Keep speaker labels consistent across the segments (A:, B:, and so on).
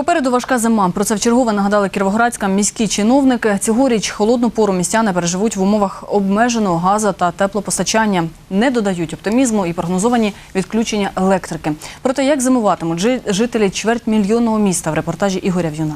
A: Попереду важка зима. Про це вчергове нагадали кіровоградська міські чиновники. Цьогоріч холодну пору містяни переживуть в умовах обмеженого газу та теплопостачання. Не додають оптимізму і прогнозовані відключення електрики. Про те, як зимуватимуть жителі чверть мільйонного міста в репортажі Ігоря В'юна.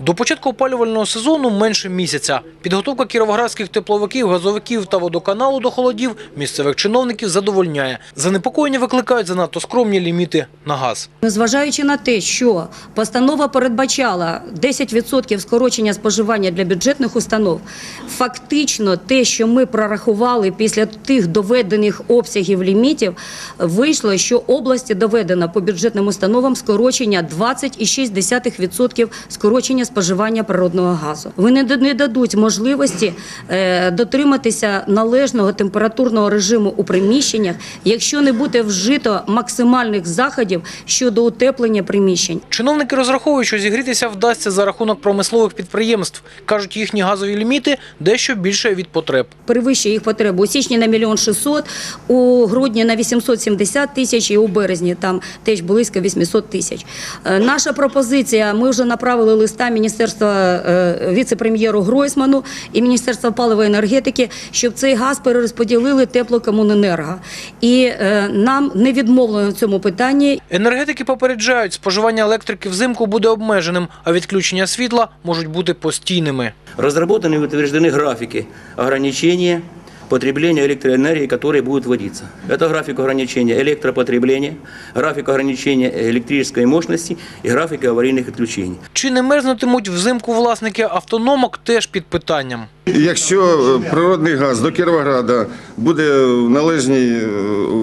B: До початку опалювального сезону менше місяця. Підготовка кіровоградських тепловиків, газовиків та водоканалу до холодів місцевих чиновників задовольняє. Занепокоєння викликають занадто скромні ліміти на газ.
C: Незважаючи на те, що постанова передбачала 10% скорочення споживання для бюджетних установ, фактично те, що ми прорахували після тих доведених обсягів лімітів, вийшло, що області доведено по бюджетним установам скорочення 20,6% скорочення споживання природного газу. Вони не- дадуть можливості е, дотриматися належного температурного режиму у приміщеннях, якщо не буде вжито максимальних заходів щодо утеплення приміщень.
B: Чиновники розраховують, що зігрітися вдасться за рахунок промислових підприємств. Кажуть, їхні газові ліміти дещо більше від потреб.
C: перевищує їх потребу. У січні на мільйон 600, у грудні на 870 тисяч і у березні там теж близько 800 тисяч. Е, Наша пропозиція, ми вже направили листа Міністерства е, віце-прем'єру Гройсману і Міністерства паливої енергетики, щоб цей газ перерозподілили теплокомуненерго. І е, нам не відмовлено в цьому питанні.
B: Енергетики попереджають, споживання електрики взимку буде обмеженим, а відключення світла можуть бути постійними.
D: Разработаны и утверждены графики ограничения потребления электроэнергии, которые будут вводиться. Это график ограничения электропотребления, график ограничения электрической мощности и график аварийных отключений.
B: Чи не мерзнутимуть взимку власники автономок теж під питанням.
E: Якщо е, природний газ до Кіровограда буде в, належній, е,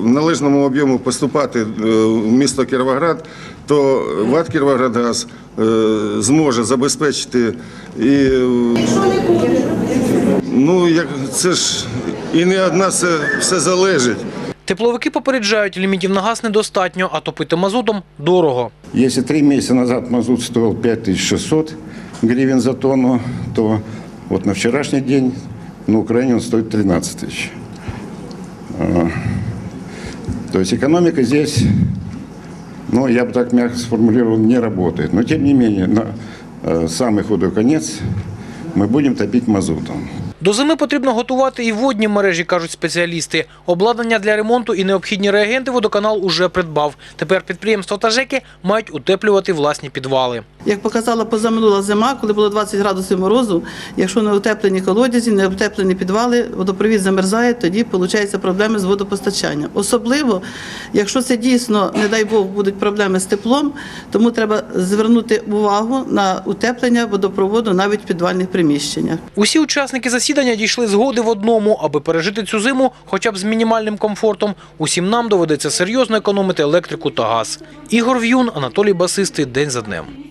E: в належному об'єму поступати е, в місто Кіровоград, то ВАТ Кіровоградгаз е, зможе забезпечити і е, ну як це ж і не одна все, все залежить.
B: Тепловики попереджають, лімітів на газ недостатньо, а топити мазутом дорого.
F: Если три месяца назад мазут стоил 5600 гривен за тонну, то вот на вчерашний день на Украине он стоит 13 тысяч. А, То есть экономика здесь, ну, я бы так мягко сформулировал, не работает. Но тем не менее, на э, самый худой конец мы будем топить мазутом.
B: До зими потрібно готувати і водні мережі, кажуть спеціалісти. Обладнання для ремонту і необхідні реагенти водоканал уже придбав. Тепер підприємства та ЖЕКи мають утеплювати власні підвали.
G: Як показала позаминула зима, коли було 20 градусів морозу, якщо не утеплені колодязі, не утеплені підвали, водопровід замерзає, тоді виходить проблеми з водопостачанням. Особливо, якщо це дійсно, не дай Бог, будуть проблеми з теплом, тому треба звернути увагу на утеплення водопроводу навіть в підвальних приміщеннях.
B: Усі учасники засідання дійшли згоди в одному, аби пережити цю зиму хоча б з мінімальним комфортом. Усім нам доведеться серйозно економити електрику та газ. Ігор В'юн, Анатолій Басистий. День за днем.